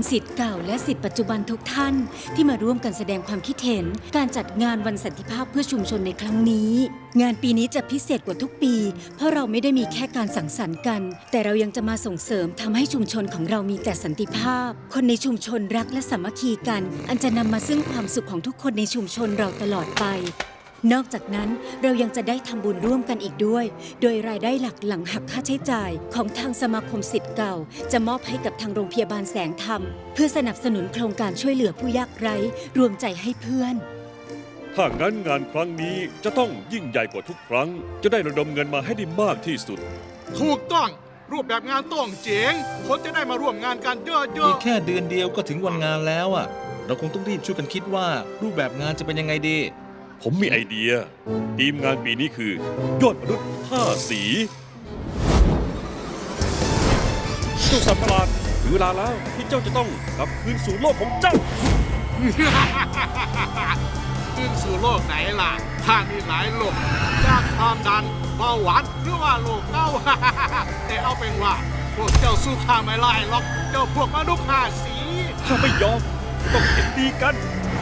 คุณสิทธิ์เก่าและสิทธิ์ปัจจุบันทุกท่านที่มาร่วมกันแสดงความคิดเห็น การจัดงานวันสันติภาพเพื่อชุมชนในครั้งนี้ งานปีนี้จะพิเศษกว่าทุกปี เพราะเราไม่ได้มีแค่การสังสรรค์กัน แต่เรายังจะมาส่งเสริมทำให้ชุมชนของเรามีแต่สันติภาพ คนในชุมชนรักและสามัคคีกัน อันจะนำมาซึ่งความสุขของทุกคนในชุมชนเราตลอดไป นอกจากนั้นเรายังจะได้ทำบุญร่วมกันอีกด้วย โดยรายได้หลักหลังหักค่าใช้จ่ายของทางสมาคมสิทธิ์เก่า จะมอบให้กับทางโรงพยาบาลแสงธรรม เพื่อสนับสนุนโครงการช่วยเหลือผู้ยากไร้ รวมใจให้เพื่อน ถ้างั้นงานครั้งนี้จะต้องยิ่งใหญ่กว่าทุกครั้ง จะได้ระดมเงินมาให้ได้มากที่สุด ถูกต้องรูปแบบงานต้องเจ๋งคนจะได้มาร่วมงานกันเยอะอีกแค่เดือนเดียวก็ถึงวันงานแล้วอะ เราคงต้องรีบช่วยกันคิดว่ารูปแบบงานจะเป็นยังไงดี ผมมีไอเดีย ทีมงานปีนี้คือยอดมนุษย์ห้าสีเจ้าสัตว์ประหลาดถึงเวลาแล้วที่เจ้าจะต้องกลับคืนสู่โลกของเจ้าๆขึ้นสู่โลกไหนล่ะ ถ้ามีหลายโลกจากความดันเบาหวานหรือว่าโลกเก้า แต่เอาเป็นว่า พวกเจ้าสู้ข้าไม่ไล่หรอก เจ้าพวกมนุษย์ห้าสี ถ้าไม่ยอมต้องเห็นดีกัน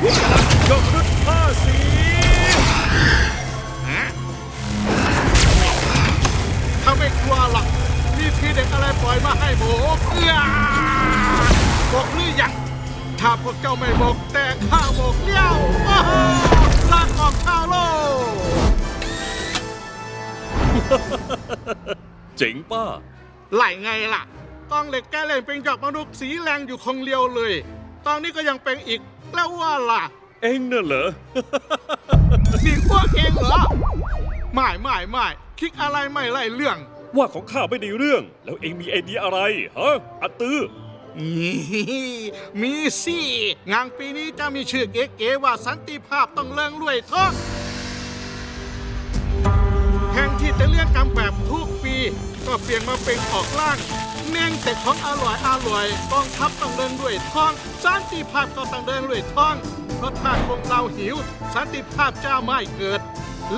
รวมกันยอดมนุษย์ห้าสีถ้าไม่กลัวหรอกมีทีเด็กอะไรปล่อยมาให้โบกเอื้อบอกหรือยังถ้าพวกเจ้าไม่บอกแต่ข้าบอกเลี้ยวโอ้โหลากออกชาโลกเจ๋งป้าไหลไงล่ะกองเหล็กแกเล่นเป็นหยอกมนุษย์สีแรงอยู่คงเลียวเลย ตอนนี้ก็ยังเป็นอีกแล้วว่าล่ะ เอ็งน่ะเหรอนี่พวกเองเหรอ ไม่ไม่ไม่คิดอะไรไม่ไล่เรื่อง ว่าของข้าไม่ได้เรื่อง แล้วเอ็งมีไอเดียอะไรฮะอัตตือนี่มีสิ งานปีนี้จะมีชื่อเก๋ๆว่าสันติภาพต้องเลิงรวยท้องแทนที่จะเลี้ยงกำแบบทุกปี ก็เปลี่ยนมาเป็นออกล่าง เน่งแต่ของอร่อยอร่อยกองทัพต้องเดินด้วยท้องสันติภาพก็ต้องเดินด้วยท้องเพราะถ้าคงเราหิว สันติภาพจะไม่เกิด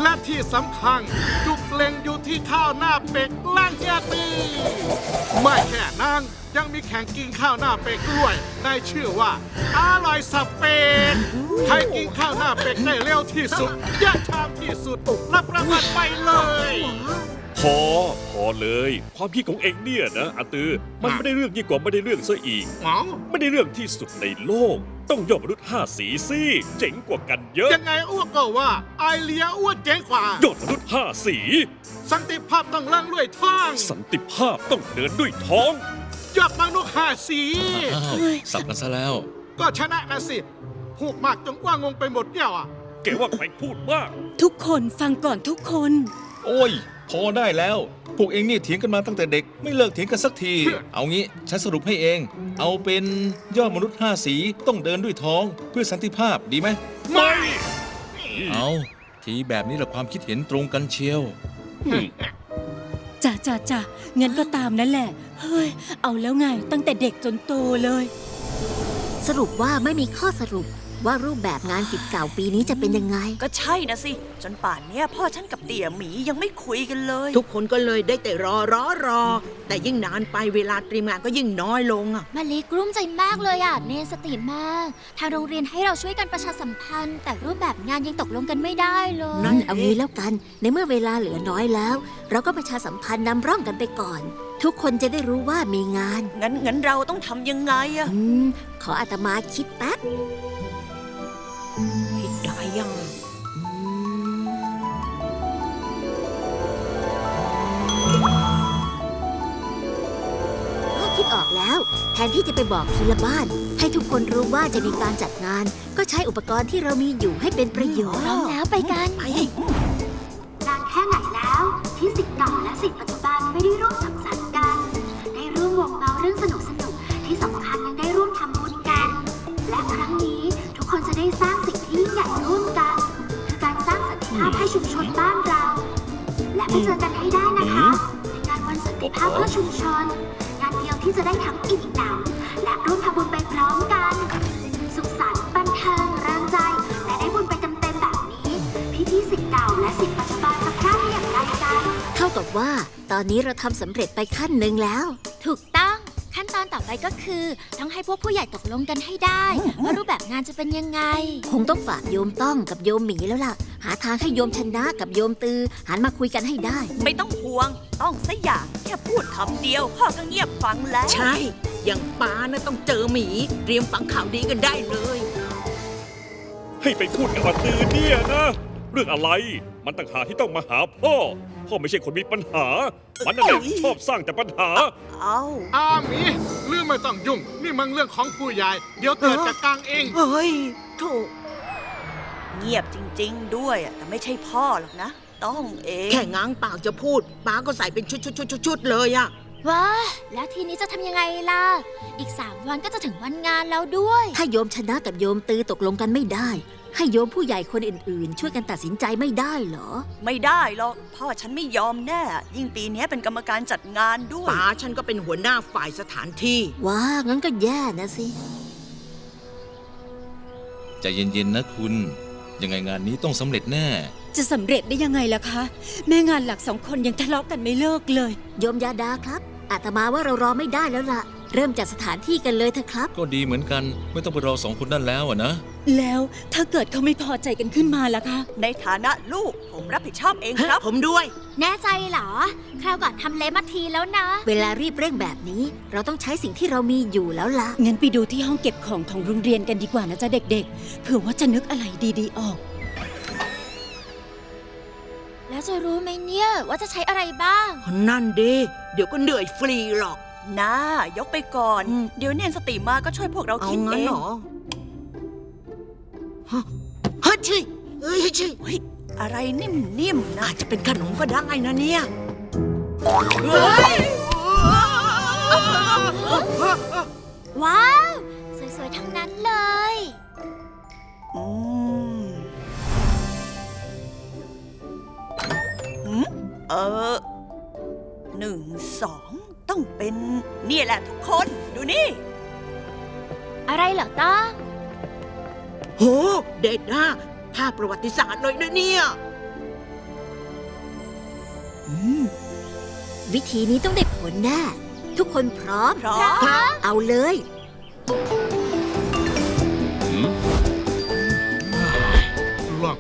และที่สำคัญจุกเล็งอยู่ที่ข้าวหน้าเป็กล่างเฮียตีไม่แค่นั้นยังมีแข่งกินข้าวหน้าเป็กด้วยได้ชื่อว่าอร่อยสับเป็ดใครกินข้าวหน้าเป็กได้เร็วที่สุดยะชามที่สุดรับรางวัลไปเลย พอพอเลย ความคิดของเอ็งเนี่ยนะอัตตือ มันไม่ได้เรื่องยิ่งกว่าไม่ได้เรื่องซะอีก หมอไม่ได้เรื่องที่สุดในโลก ต้องยอดมนุษย์ห้าสีสิเจ๋งกว่ากันเยอะยังไงอ้วกก็ว่า ไอเลียอ้วกเจ๋งกว่ายอดมนุษย์ห้าสี สันติภาพต้องเล่งด้วยท้องสันติภาพต้องเดินด้วยท้อง ยอดมนุษย์ห้าสี อ้าวสับกันซะแล้ว ก็ชนะนะสิพูดมากจนว่างงไปหมดเนี่ยอะ แกว่าใครพูดมาก ทุกคนฟังก่อนทุกคน โอ้ย พอได้แล้ว พวกเองนี่เถียงกันมาตั้งแต่เด็ก ไม่เลิกเถียงกันสักที เอางี้ฉันสรุปให้เอง เอาเป็นยอดมนุษย์ห้าสีต้องเดินด้วยท้องเพื่อสันติภาพดีไหม ไม่ เอาทีแบบนี้แหละความคิดเห็นตรงกันเชียวอืมจ้าจ้าจ้างั้นก็ตามนั่นแหละ เฮ้ย เอาแล้วไงตั้งแต่เด็กจนโตเลย สรุปว่าไม่มีข้อสรุป ว่ารูปแบบงานสิทธิ์เก่าปีนี้จะเป็นยังไง ก็ใช่นะสิ จนป่านเนี้ยพ่อฉันกับเตี่ยหมียังไม่คุยกันเลย ทุกคนก็เลยได้แต่รอรอรอ แต่ยิ่งนานไปเวลาเตรียมงานก็ยิ่งน้อยลงอะมาลีกลุ้มใจมากเลยอะเนสติมาก ทางโรงเรียนให้เราช่วยกันประชาสัมพันธ์ แต่รูปแบบงานยังตกลงกันไม่ได้เลย นั่นเอางี้แล้วกัน ในเมื่อเวลาเหลือน้อยแล้ว เราก็ประชาสัมพันธ์นำร่องกันไปก่อน ทุกคนจะได้รู้ว่ามีงานงั้นงั้นเราต้องทำยังไงอะ อืมขออาตมาคิดแป๊บ แล้ว แทนที่จะไปบอกทีละบ้าน ให้ทุกคนรู้ว่าจะมีการจัดงาน ก็ใช้อุปกรณ์ที่เรามีอยู่ให้เป็นประโยชพร้อน์มแล้วไปกันไปนานแค่ไหนแล้ว ที่สิทธิ์เก่าและสิทธิ์ปัจจุบันไม่ได้ร่วมสังสรรค์กันได้ร่วมวงเมาเรื่องสนุกสนุกๆที่สำคัญยังได้ร่วมทำบุญกัน และครั้งนี้ทุกคนจะได้สร้างสิ่งที่ยิ่งใหญ่ร่วมกัน คือการสร้างสันติภาพให้ชุมชนบ้านเรา และไปเจอกันให้ได้นะคะในงานวันสันติภาพเพื่อชุมชนงานเดียว ที่จะได้ทั้งอิ่มหนำและร่วมทำบุญไปพร้อมกัน สุขสันต์บันเทิงเริงใจ และได้บุญไปเต็มๆแบบนี้พี่ๆสิทธิ์เก่าและสิทธิ์ปัจจุบันจะพลาดได้อย่างไรกัน เท่ากับว่า ตอนนี้เราทำสำเร็จไปขั้นหนึ่งแล้ว ถูกต้อง ขั้นตอนตอนต่อไปก็คือ ต้องให้พวกผู้ใหญ่ตกลงกันให้ได้ ว่ารูปแบบงานจะเป็นยังไง คงต้องฝากโยมต้องกับโยมหมีแล้วล่ะ หาทางให้โยมชนะกับโยมตือ หันมาคุยกันให้ได้ ไม่ต้องห่วง ต้องสัอย่างแค่พูดคำเดียวพ่อก็เงียบฟังแล้ว ใช่ อย่างป้านะต้องเจอหมี เตรียมฟังข่าวดีกันได้เลย ให้ไปพูดกับอาตือเนี่ยนะ เรื่องอะไร มันต่างหากที่ต้องมาหาพ่อ พ่อไม่ใช่คนมีปัญหา มันนั่นแหละชอบสร้างแต่ปัญหา เอาอาหมีเรื่องไม่ต้องยุ่ง นี่มันเรื่องของผู้ใหญ่ เดี๋ยวเตือนจัดการเอง เฮ้ยโถเงียบจริง ๆ ด้วยอะแต่ไม่ใช่พ่อหรอกนะ ต้องเอง แค่ง้างปากจะพูดป้าก็ใส่เป็นชุดๆๆๆๆเลยอะว้าแล้วทีนี้จะทำยังไงล่ะ อีก3วันก็จะถึงวันงานแล้วด้วย ถ้าโยมชนะกับโยมตือตกลงกันไม่ได้ ให้โยมผู้ใหญ่คนอื่นๆ ช่วยกันตัดสินใจไม่ได้เหรอ ไม่ได้หรอกพ่อฉันไม่ยอมแน่ ยิ่งปีนี้เป็นกรรมการจัดงานด้วย ป้าฉันก็เป็นหัวหน้าฝ่ายสถานที่ ว้า งั้นก็แย่นะสิ ใจเย็นๆนะคุณ ยังไงงานนี้ต้องสำเร็จแน่ จะสำเร็จได้ยังไงล่ะคะ แม่งานหลักสองคนยังทะเลาะกันไม่เลิกเลย โยมยาดาครับ อาตมาว่าเรารอไม่ได้แล้วล่ะ เริ่มจากสถานที่กันเลยเถอะครับ ก็ดีเหมือนกันไม่ต้องไปรอสองคนนั่นแล้วอะนะ แล้วถ้าเกิดเขาไม่พอใจกันขึ้นมาล่ะคะ ในฐานะลูกผมรับผิดชอบเองครับ ผมด้วย แน่ใจเหรอ คราวก่อนทำเละมาทีแล้วนะ เวลารีบเร่งแบบนี้ เราต้องใช้สิ่งที่เรามีอยู่แล้วล่ะ งั้นไปดูที่ห้องเก็บของของโรงเรียนกันดีกว่านะจ๊ะเด็ก ๆ เผื่อว่าจะนึกอะไรดีๆออก แล้วจะรู้ไหมเนี่ยว่าจะใช้อะไรบ้าง นั่นดีเดี๋ยวก็เหนื่อยฟรีหรอกนะยกไปก่อน อืม เดี๋ยวเนียนสติมาก็ช่วยพวกเราเอาคิดงั้เอนงเหรอฮะฮัชิเอ้ยฮัชิเฮ้ยอะไรนิ่มๆนะอาจจะเป็นขนมก็ได้นะเนี่ยว้าว เออหนึ่งสองต้องเป็นนี่แหละทุกคนดูนี่ อะไรเหรอต้องโห เด็ดนะภาพประวัติศาสตร์เลยนะเนี่ยวิธีนี้ต้องได้ผลแน่ทุกคนพร้อมพร้อม เอาเลยล่อง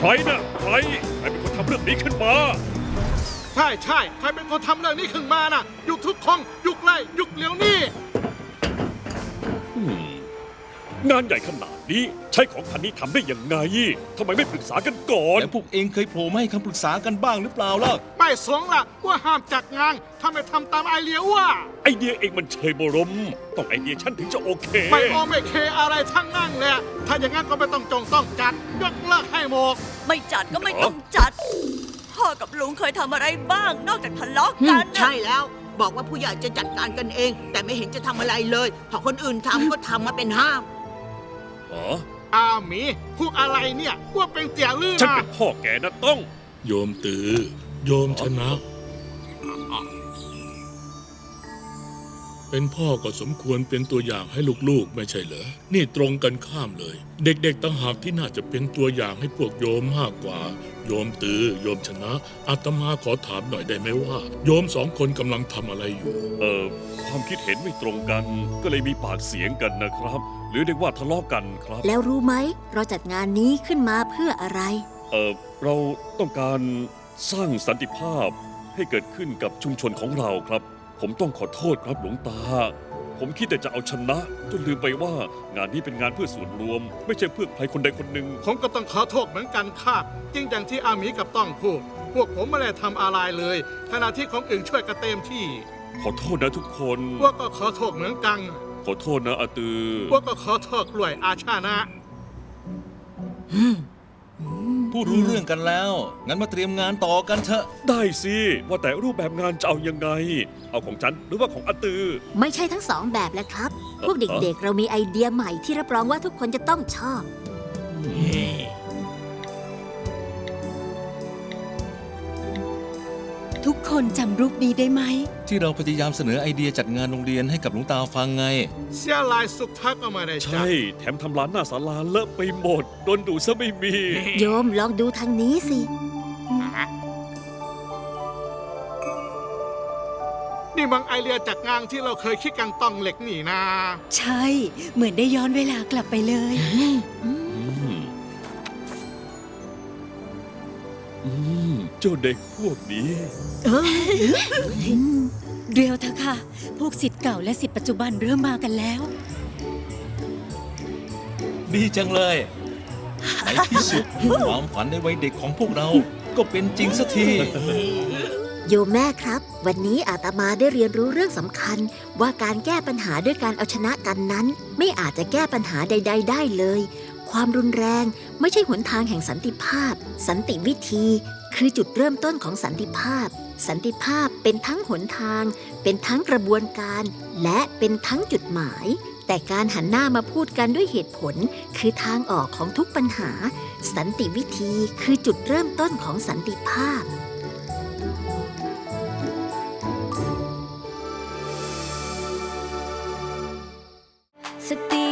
ใครนะใครใครเป็นคนทำเรื่องนี้ขึ้นมา ใช่ใช่ใครเป็นคนทำเรื่องนี้ขึ้นมาน่ะ ยุคทุกคงยุคไล่ยุคเหลียวนี่ งานใหญ่ขนาดนี้ใช้ของพันนี้ทำได้ยังไงทำไมไม่ปรึกษากันก่อนแล้วพวกเองเคยโผล่มาให้คำปรึกษากันบ้างหรือเปล่าล่ะ ไม่สงล่ะว่าห้ามจัดงานถ้าไม่ทำตามไอเลียวว่า ไอเดียเองมันเชยบรม ต้องไอเดียฉันถึงจะโอเค ไม่โอไม่เคอะไรทั้งนั่งเลยถ้าอย่างนั้นก็ไม่ต้องจงต้องจัดยกเลิกให้หมดไม่จัดก็ไม่ต้องจัด พ่อกับลุงเคยทำอะไรบ้าง นอกจากทะเลาะกันน่ะ ใช่แล้ว บอกว่าผู้ใหญ่จะจัดการกันเอง แต่ไม่เห็นจะทำอะไรเลย พอคนอื่นทำก็ทำมาเป็นห้าม อ๋ออาหมีพูดอะไรเนี่ยว่าเป็นเตี่ยลื่นฉันนะเป็นพ่อแกนะต้อง โยมตือ โยมชนะ เป็นพ่อก็สมควรเป็นตัวอย่างให้ลูกๆ ไม่ใช่เหรอ นี่ตรงกันข้ามเลย เด็กๆต่างหากที่น่าจะเป็นตัวอย่างให้พวกโยมมากกว่า โยมตือ โยมชนะ อาตมาขอถามหน่อยได้ไหมว่า โยมสองคนกำลังทำอะไรอยู่ เอ่อความคิดเห็นไม่ตรงกัน ก็เลยมีปากเสียงกันนะครับ หรือเรียกว่าทะเลาะกันครับ แล้วรู้ไหมเราจัดงานนี้ขึ้นมาเพื่ออะไร เอ่อเราต้องการสร้างสันติภาพให้เกิดขึ้นกับชุมชนของเราครับ ผมต้องขอโทษครับหลวงตา ผมคิดแต่จะเอาชนะจนลืมไปว่างานนี้เป็นงานเพื่อส่วนรวม ไม่ใช่เพื่อใครคนใดคนหนึ่งผมก็ต้องขอโทษเหมือนกันค่ะจริงอย่างที่อาหมีกับต้องพูด พวกผมไม่ได้ทำอะไรเลย ขณะที่คนอื่นช่วยกันเต็มที่ ขอโทษนะทุกคน พวกก็ขอโทษเหมือนกัน ขอโทษนะอาตือ พวกก็ขอโทษกล้วยอาชานะ ผู้รู้เรื่องกันแล้ว งั้นมาเตรียมงานต่อกันเถอะ ได้สิ ว่าแต่รูปแบบงานจะเอายังไง เอาของฉันหรือว่าของอาตือ ไม่ใช่ทั้งสองแบบแหละครับ พวกเด็กๆ เรามีไอเดียใหม่ที่รับรองว่าทุกคนจะต้องชอบทุก คนจำรูปนี้ได้ไหม ที่เราพยายามเสนอไอเดียจัดงานโรงเรียนให้กับหลวงตาฟังไง เสียลายสุขทักก็ไม่ได้จัดใช่แถมทำร้านหน้าศาลาเลอะไปหมด โดนดูซะไม่มี โยมลองดูทางนี้สิ นี่บางไอเดียจากงานที่เราเคยคิดกันต้องเหล็กนี่นะใช่ เหมือนได้ย้อนเวลากลับไปเลยอืม เจ้าเด็กพวกนี้เร็วเถอะค่ะ พวกสิทธิ์เก่าและสิทธิ์ปัจจุบันเริ่มมากันแล้ว ดีจังเลยในที่สุด ความฝันในวัยเด็กของพวกเรา ก็เป็นจริงสักที โยมแม่ครับ วันนี้อาตมาได้เรียนรู้เรื่องสำคัญ ว่าการแก้ปัญหาด้วยการเอาชนะกันนั้น ไม่อาจจะแก้ปัญหาใด ๆ ได้เลย ความรุนแรงไม่ใช่หนทางแห่งสันติภาพ สันติวิธี คือจุดเริ่มต้นของสันติภาพ สันติภาพเป็นทั้งหนทาง เป็นทั้งกระบวนการ และเป็นทั้งจุดหมาย แต่การหันหน้ามาพูดกันด้วยเหตุผล คือทางออกของทุกปัญหา สันติวิธีคือจุดเริ่มต้นของสันติภาพสติ